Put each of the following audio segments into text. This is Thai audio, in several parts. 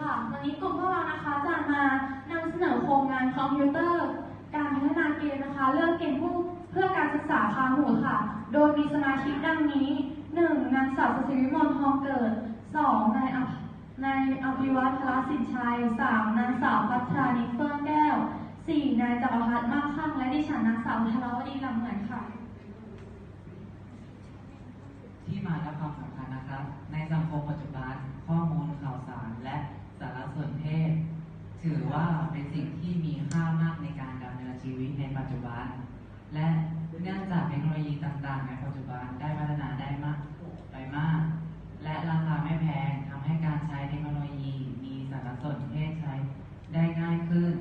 ค่ะ วันนี้กลุ่มพวกเรานะคะจะมานำเสนอโครงงานคอมพิวเตอร์ การพัฒนาเกมนะคะ เลือกเกมผู้เพื่อการศึกษาคาหูค่ะ โดยมีสมาชิกดังนี้ 1. นางสาวสศิวิมลทองเกิด 2. นายอภนายอภิวัตพลสินชัย 3. นางสาวพัชรานิเฟื่องแก้ว 4. นายจักรพัฒน์มากข้างและดิฉันนางสาวธนวดีลำเหมือนค่ะ ที่มาและความสำคัญนะครับ ในสังคมปัจจุบันข้อมูลข่าวสารและ สารสนเทศ ถือว่าเป็นสิ่งที่มีค่ามากในการดำเนินชีวิตในปัจจุบัน และเนื่องจากเทคโนโลยีต่างๆ ในปัจจุบันได้พัฒนาได้มากไปมาก และราคาไม่แพงทำให้การใช้เทคโนโลยีมีสารสนเทศใช้ได้ง่ายขึ้น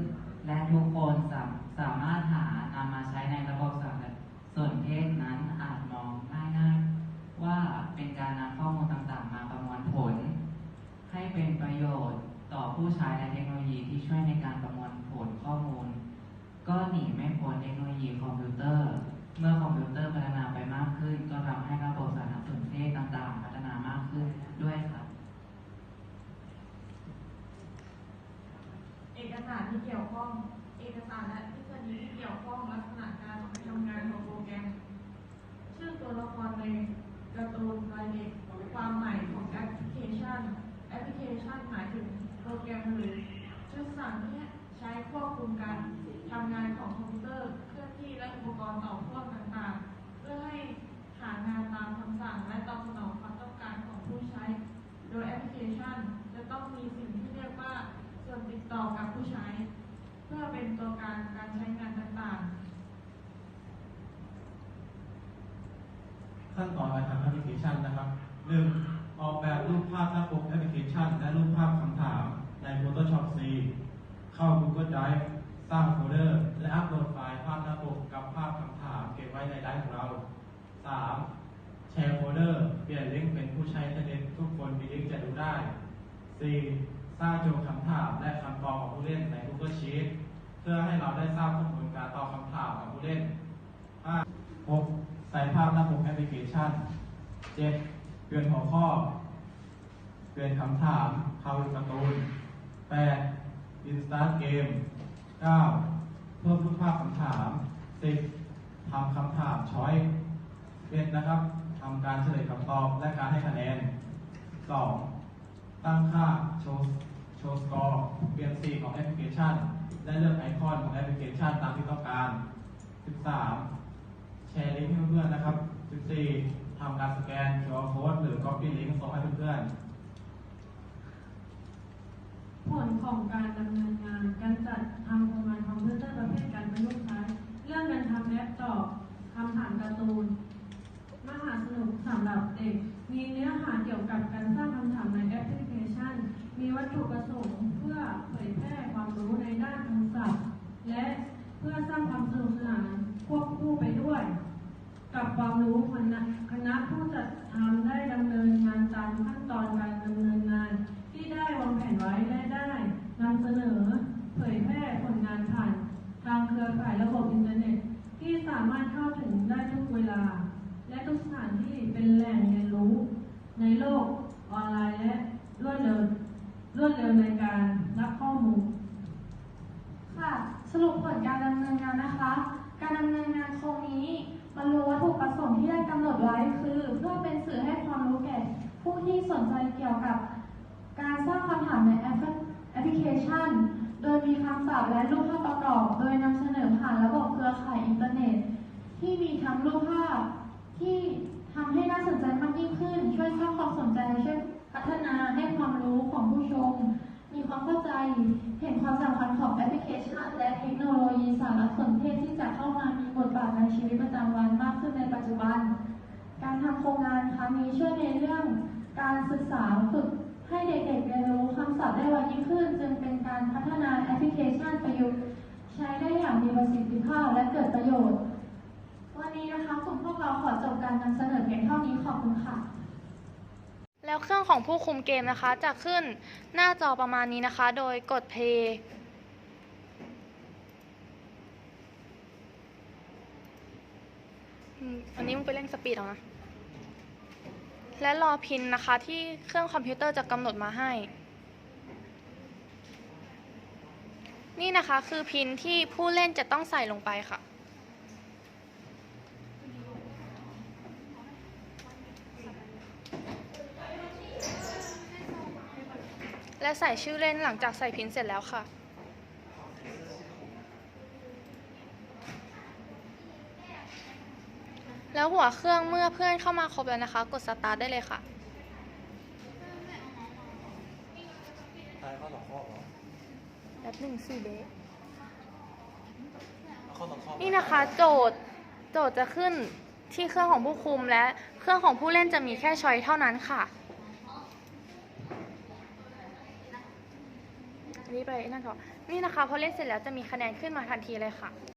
และทุกคนสามสามารถหานำมาใช้ในระบบสารสนเทศนั้นอาจมองง่ายๆ ว่าเป็นการนำข้อมูลต่างๆ มาประมวลผล ให้เป็นประโยชน์ต่อผู้ใช้และเทคโนโลยีที่ช่วยในการประมวลผลข้อมูล ก็หนีไม่พ้นเทคโนโลยีคอมพิวเตอร์ เมื่อคอมพิวเตอร์พัฒนาไปมากขึ้น ก็ทำให้ระบบสารสนเทศต่างๆ พัฒนามากขึ้นด้วยครับ เอกสารที่เกี่ยวข้องเอกสารและทฤษฎีที่เกี่ยวข้องลักษณะการทำงานของโปรแกรม ชื่อตัวละครในการ์ตูนวัยเด็กความหมายของแอปพลิเคชัน แอปพลิเคชันหมายถึงโปรแกรมหรือชุดสั่งที่ใช้ควบคุมการทำงานของคอมพิวเตอร์ เคลื่อนที่และอุปกรณ์ต่อพ่วงต่างๆ เพื่อให้หางานตามคำสั่งและตอบสนองความต้องการของผู้ใช้ โดยแอปพลิเคชันจะต้องมีสิ่งที่เรียกว่าส่วนติดต่อกับผู้ใช้ เพื่อเป็นตัวกลางการใช้งานต่างๆ ขั้นตอนการทำแอปพลิเคชันนะครับ 1. ออกแบบรูปภาพหน้าปกแอปพลิเคชัน และรูปภาพคำถามใน Photoshop C เข้า Google Drive สร้างโฟลเดอร์ และอัปโหลดไฟล์ภาพหน้าปกกับภาพคำถามเก็บไว้ในไดรฟ์ของเรา 3. แชร์โฟลเดอร์เปลี่ยนลิงก์เป็นผู้ใช้อินเทอร์เน็ตทุกคนมีลิงก์จะดูได้ 4. สร้างโจทย์คำถามและคำตอบของผู้เล่นใน Google Sheet เพื่อให้เราได้ทราบข้อมูลการตอบคำถามของผู้เล่น 5. 6. ใส่ภาพหน้าปกแอปพลิเคชัน 7. เปลี่ยนหัวข้อ เปลี่ยนคำถามเข้าการ์ตูน 8. Install เกม 9. เพิ่มรูปภาพคำถาม 10. ทำคำถามช้อย11นะครับทำการเฉลยคำตอบและการให้คะแนน 2. ตั้งค่าโชว์โชว์สกอร์เปลี่ยนสีของแอปพลิเคชัน และเลือกไอคอนของแอปพลิเคชันตามที่ต้องการ 13. แชร์ลิงก์ให้เพื่อนๆนะครับ 14. ทำการสแกน QR code หรือ copy link ส่งให้เพื่อนๆ ผลของการดำเนินงาน การจัดทำโครงงานคอมพิวเตอร์ประเภทการประยุกต์ใช้ เรื่องการทำแอปตอบคำถามการ์ตูน มหาสนุกสำหรับเด็ก มีเนื้อหาเกี่ยวกับการสร้างคำถามในแอปพลิเคชัน มีวัตถุประสงค์เพื่อเผยแพร่ความรู้ในด้านคำศัพท์ และเพื่อสร้างความสนุกสนานควบคู่ไปด้วย กับความ รู้คณะคณะผู้จัดทำได้ดำเนินงานตามขั้นตอนการดำเนินงาน ที่ได้วางแผนไว้และได้นำเสนอ เผยแพร่ผลงานผ่านทางเครือข่ายระบบอินเทอร์เน็ต ที่สามารถเข้าถึงได้ทุกเวลา และทุกสถานที่เป็นแหล่งเรียนรู้ ในโลกออนไลน์และรวดเร็วรวดเร็วในการรับข้อมูลค่ะสรุปผลการดำเนินงานนะคะ การดำเนินงานโครงนี้บรรลุวัตถุประสงค์ที่ได้กำหนดไว้คือ เพื่อเป็นสื่อให้ความรู้แก่ผู้ที่สนใจเกี่ยวกับ การสร้างคำถามในแอปแอปพลิเคชัน โดยมีคำศัพท์และรูปภาพประกอบ โดยนำเสนอผ่านระบบเครือข่ายอินเทอร์เน็ต ที่มีทั้งรูปภาพที่ทำให้น่าสนใจมากยิ่งขึ้น วิตประจำวันมากขึ้นในปัจจุบัน การทำโครงงานครั้งนี้ช่วยในเรื่องการศึกษาฝึกให้เด็กๆเรียนรู้คำศัพท์ได้ไวยิ่งขึ้น จึงเป็นการพัฒนาแอปพลิเคชันประยุกต์ใช้ได้อย่างมีประสิทธิภาพและเกิดประโยชน์ วันนี้นะคะกลุ่มพวกเราขอจบการนำเสนอเพียงเท่านี้ขอบคุณค่ะ แล้วเครื่องของผู้คุมเกมนะคะ จะขึ้นหน้าจอประมาณนี้นะคะ โดยกด play อันนี้มึงไปเล่นสปีดเอานะ และรอพินนะคะที่เครื่องคอมพิวเตอร์จะกำหนดมาให้ นี่นะคะคือพินที่ผู้เล่นจะต้องใส่ลงไปค่ะและใส่ชื่อเล่นหลังจากใส่พินเสร็จแล้วค่ะ แล้วหัวเครื่องเมื่อเพื่อนเข้ามาครบแล้วนะคะ กดสตาร์ทได้เลยค่ะ ตายข้อต่อข้อเหรอแป๊บหนึ่งสี่เดข้อต่อข้อนี่นะคะ โจทย์โจทย์จะขึ้นที่เครื่องของผู้คุมและเครื่องของผู้เล่นจะมีแค่ช้อยเท่านั้นค่ะนี่ไปนั่นก่อนนี่นะคะพอเล่นเสร็จแล้วจะมีคะแนนขึ้นมาทันทีเลยค่ะ